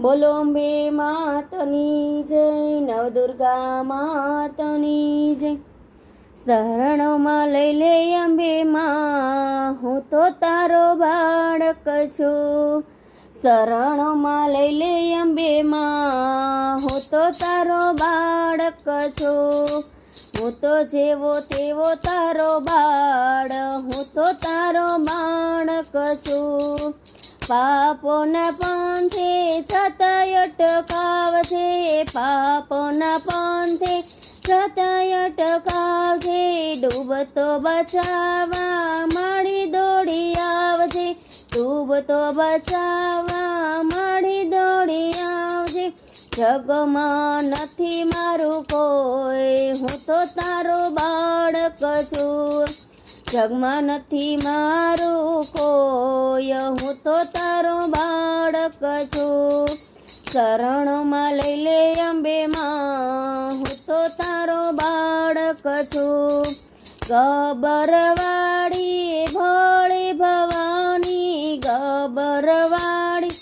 બોલો અંબે માતની જય, નવદુર્ગા માતની જય. શરણોમાં લઈ લે અંબે માં, હું તો તારો બાળક છું. શરણોમાં લઈ લે અંબે માં, હું તો તારો બાળક છું. હું તો જેવો તેવો તારો બાળ, હું તો તારો બાળક છું. પાપોના પંથે પાપોના પંથે છતાંય ટકાવજે, ડૂબતો બચાવવા માડી દોડી આવજે, ડૂબતો બચાવવા માડી દોડી આવજે. જગમાં નથી મારું કોઈ, હું તો તારો બાળક છું. જગમાં નથી મારું કોઈ, હું તો તારો બાળક છું. શરણમાં લઈ લે અંબે માં હું તો તારો બાળક છું. ગબરવાડી ભોળી ભવાની ગબરવાડી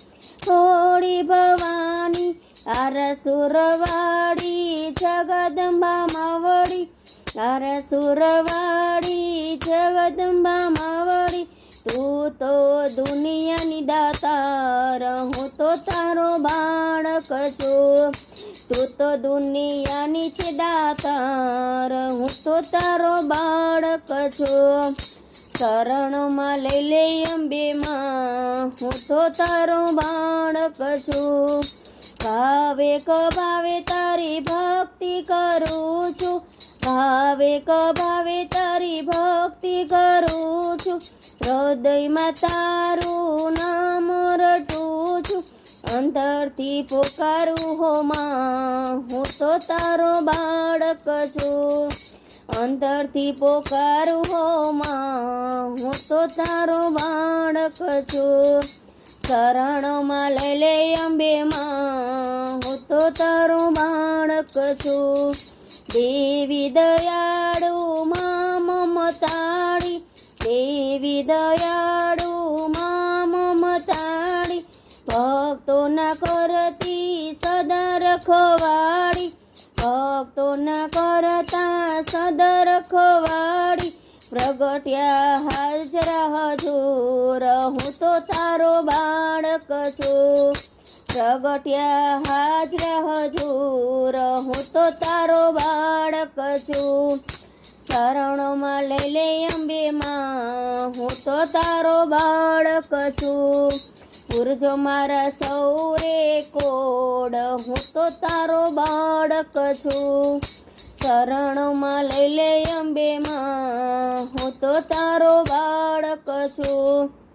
ભોળી ભવાની આરસુરવાડી જગદંબા માવડી આરસુરવાડી જગદંબા માવડી. તું તો દુનિયાની દાતાર, હું તો તારો બાળક છું. તું તો દુનિયાની છે દાતા હું તો તારો બાળક છું. શરણમાં લઈ લે અંબેમાં, હું તો તારો બાળક છું. ભાવે કભાવે ભાવે તારી ભક્તિ કરું છું. ભાવે કભાવે ભાવે તારી ભક્તિ કરું છું. હૃદયમાં તારું નામ રટું છું. અંતરથી પોકારું હો હું તો તારો બાળક છું. અંતરથી પોકારું હો હું તો તારો બાળક છું. શરણમાં લઈ લે અંબે હું તો તારો બાળક છું. દેવી દયાળુ દયાળુ માં મમતાળી ભક્તોના કરતી સદા ખવાડી, ભક્તોના કરતા સદર ખવાડી, પ્રગટ્યા હાજરા હજુર, હું તો તારો બાળક છું. પ્રગટ્યા હાજરા હજુર, હું તો તારો બાળક છું. શરણોમાં લઈ લે અંબે માં હું તો તારો બાળક છું. પૂરજો મારા સૌરે કોડ. હું તો તારો બાળક છું. શરણમાં લઈ લે અંબે માં હું તો તારો બાળક છું.